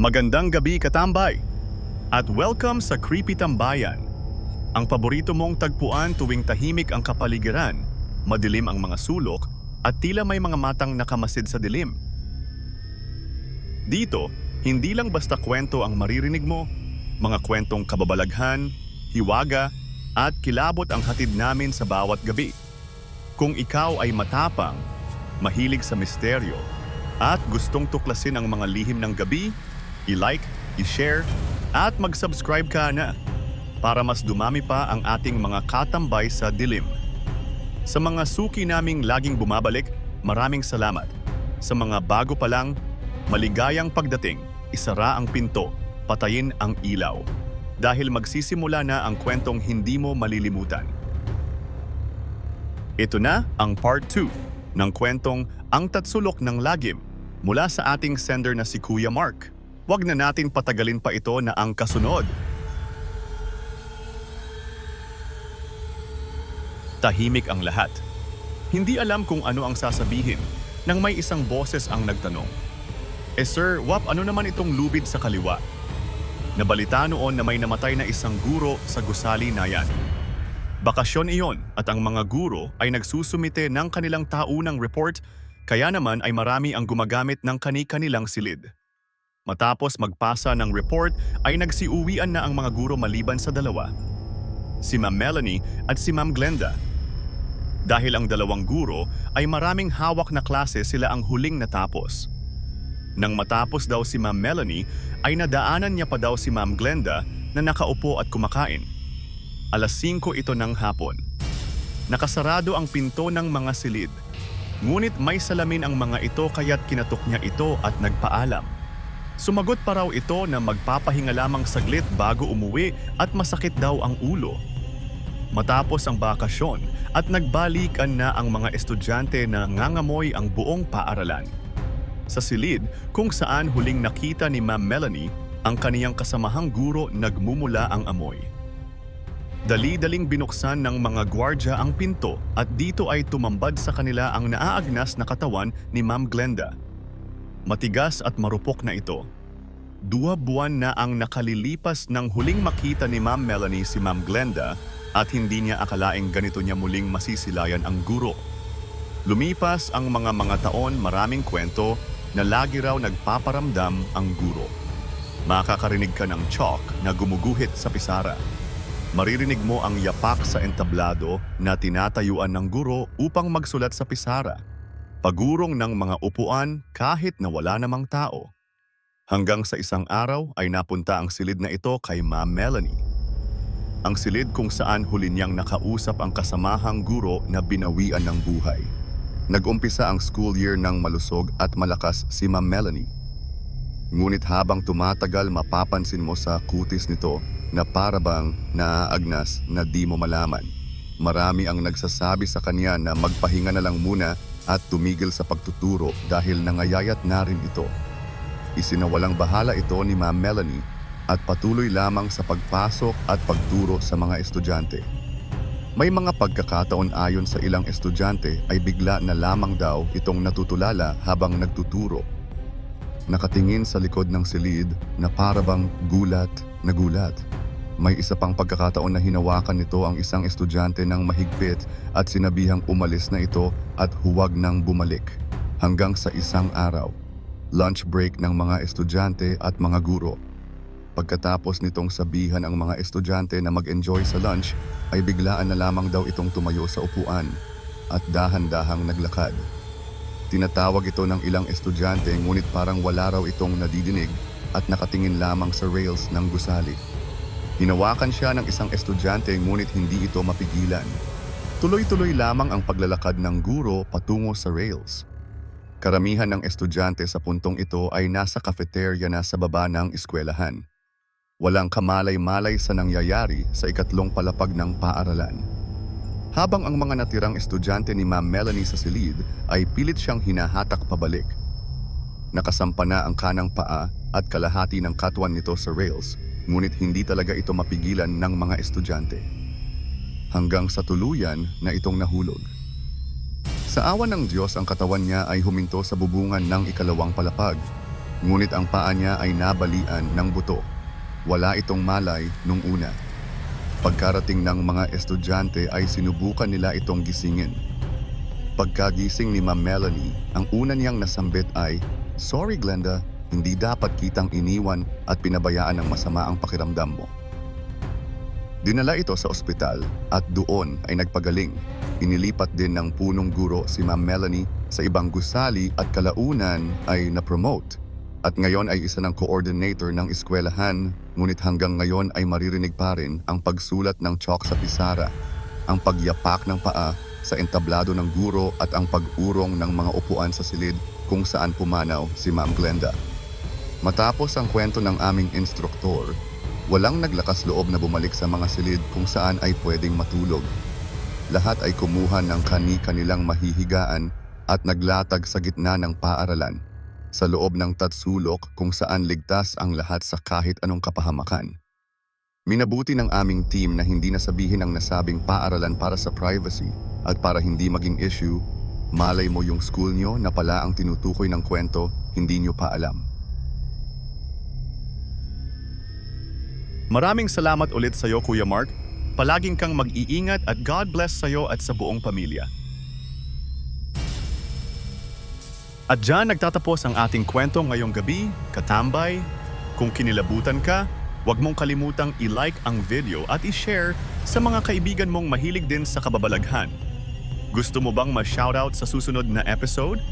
Magandang gabi katambay! At welcome sa Creepy Tambayan. Ang paborito mong tagpuan tuwing tahimik ang kapaligiran, madilim ang mga sulok, at tila may mga matang nakamasid sa dilim. Dito, hindi lang basta kwento ang maririnig mo, mga kwentong kababalaghan, hiwaga, at kilabot ang hatid namin sa bawat gabi. Kung ikaw ay matapang, mahilig sa misteryo, at gustong tuklasin ang mga lihim ng gabi, i-like, i-share, at mag-subscribe ka na para mas dumami pa ang ating mga katambay sa dilim. Sa mga suki naming laging bumabalik, maraming salamat. Sa mga bago pa lang, maligayang pagdating, isara ang pinto, patayin ang ilaw. Dahil magsisimula na ang kwentong hindi mo malilimutan. Ito na ang part 2 ng kwentong Ang Tatsulok ng Lagim mula sa ating sender na si Kuya Mark. Huwag na natin patagalin pa ito na ang kasunod. Tahimik ang lahat. Hindi alam kung ano ang sasabihin nang may isang boses ang nagtanong. Eh sir, wap ano naman itong lubid sa kaliwa? Nabalita noon na may namatay na isang guro sa gusali na yan. Bakasyon iyon at ang mga guro ay nagsusumite ng kanilang taunang report kaya naman ay marami ang gumagamit ng kani-kanilang silid. Matapos magpasa ng report ay nagsiuwian na ang mga guro maliban sa dalawa. Si Ma'am Melanie at si Ma'am Glenda. Dahil ang dalawang guro ay maraming hawak na klase sila ang huling natapos. Nang matapos daw si Ma'am Melanie ay nadaanan niya pa daw si Ma'am Glenda na nakaupo at kumakain. Alas 5 ito ng hapon. Nakasarado ang pinto ng mga silid. Ngunit may salamin ang mga ito kaya't kinatok niya ito at nagpaalam. Sumagot pa raw ito na magpapahinga lamang saglit bago umuwi at masakit daw ang ulo. Matapos ang bakasyon at nagbalikan na ang mga estudyante na ngangamoy ang buong paaralan. Sa silid kung saan huling nakita ni Ma'am Melanie ang kaniyang kasamahang guro nagmumula ang amoy. Dali-daling binuksan ng mga gwardya ang pinto at dito ay tumambad sa kanila ang naaagnas na katawan ni Ma'am Glenda. Matigas at marupok na ito. Dua buwan na ang nakalilipas nang huling makita ni Ma'am Melanie si Ma'am Glenda at hindi niya akalaing ganito niya muling masisilayan ang guro. Lumipas ang mga mga taon maraming kwento na lagi raw nagpaparamdam ang guro. Makakarinig ka ng chalk na gumuguhit sa pisara. Maririnig mo ang yapak sa entablado na tinatayuan ng guro upang magsulat sa pisara. Pagurong ng mga upuan kahit na wala namang tao. Hanggang sa isang araw ay napunta ang silid na ito kay Ma'am Melanie. Ang silid kung saan huli niyang nakausap ang kasamahang guro na binawian ng buhay. Nag-umpisa ang school year ng malusog at malakas si Ma'am Melanie. Ngunit habang tumatagal mapapansin mo sa kutis nito na parabang naaagnas na di mo malaman. Marami ang nagsasabi sa kanya na magpahinga na lang muna at tumigil sa pagtuturo dahil nangayayat na rin ito. Isinawalang bahala ito ni Ma'am Melanie at patuloy lamang sa pagpasok at pagturo sa mga estudyante. May mga pagkakataon ayon sa ilang estudyante ay bigla na lamang daw itong natutulala habang nagtuturo. Nakatingin sa likod ng silid na parabang gulat na gulat. May isa pang pagkakataon na hinawakan nito ang isang estudyante ng mahigpit at sinabihang umalis na ito at huwag nang bumalik. Hanggang sa isang araw, lunch break ng mga estudyante at mga guro. Pagkatapos nitong sabihan ang mga estudyante na mag-enjoy sa lunch, ay biglaan na lamang daw itong tumayo sa upuan at dahan-dahang naglakad. Tinatawag ito ng ilang estudyante ngunit parang wala raw itong nadidinig at nakatingin lamang sa rails ng gusali. Hinawakan siya ng isang estudyante ngunit hindi ito mapigilan. Tuloy-tuloy lamang ang paglalakad ng guro patungo sa rails. Karamihan ng estudyante sa puntong ito ay nasa cafeteria na sa baba ng eskwelahan. Walang kamalay-malay sa nangyayari sa ikatlong palapag ng paaralan. Habang ang mga natirang estudyante ni Ma'am Melanie sa silid ay pilit siyang hinahatak pabalik. Nakasampa na ang kanang paa at kalahati ng katwan nito sa rails, ngunit hindi talaga ito mapigilan ng mga estudyante. Hanggang sa tuluyan na itong nahulog. Sa awa ng Diyos ang katawan niya ay huminto sa bubungan ng ikalawang palapag. ngunit ang paa niya ay nabalian ng buto. Wala itong malay nung una. Pagkarating ng mga estudyante ay sinubukan nila itong gisingin. Pagkagising ni Ma'am Melanie, ang una niyang nasambit ay, Sorry Glenda, hindi dapat kitang iniwan at pinabayaan ng masama ang pakiramdam mo. Dinala ito sa ospital at doon ay nagpagaling. Inilipat din ng punong guro si Ma'am Melanie sa ibang gusali at kalaunan ay na-promote. At ngayon ay isa ng coordinator ng eskwelahan, ngunit hanggang ngayon ay maririnig pa rin ang pagsulat ng chalk sa pisara, ang pagyapak ng paa sa entablado ng guro at ang pag-urong ng mga upuan sa silid kung saan pumanaw si Ma'am Glenda. Matapos ang kwento ng aming instruktor, walang naglakas loob na bumalik sa mga silid kung saan ay pwedeng matulog. Lahat ay kumuha ng kani-kanilang mahihigaan at naglatag sa gitna ng paaralan sa loob ng tatsulok kung saan ligtas ang lahat sa kahit anong kapahamakan. Minabuti ng aming team na hindi nasabihin ang nasabing paaralan para sa privacy at para hindi maging issue, malay mo yung school nyo na pala ang tinutukoy ng kwento, hindi nyo pa alam. Maraming salamat ulit sa iyo, Kuya Mark. Palaging kang mag-iingat at God bless sa iyo at sa buong pamilya. At dyan nagtatapos ang ating kwento ngayong gabi, katambay. Kung kinilabutan ka, huwag mong kalimutang i-like ang video at i-share sa mga kaibigan mong mahilig din sa kababalaghan. Gusto mo bang ma-shoutout sa susunod na episode?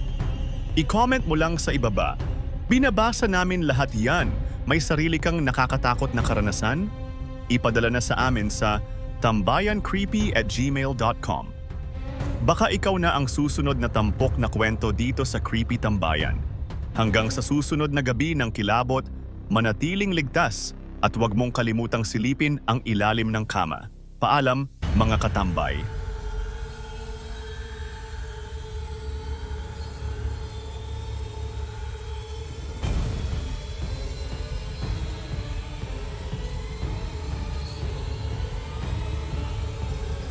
I-comment mo lang sa ibaba. Binabasa namin lahat yan. May sarili kang nakakatakot na karanasan? Ipadala na sa amin sa tambayancreepy at gmail.com. Baka ikaw na ang susunod na tampok na kwento dito sa Creepy Tambayan. Hanggang sa susunod na gabi ng kilabot, manatiling ligtas at huwag mong kalimutang silipin ang ilalim ng kama. Paalam, mga katambay.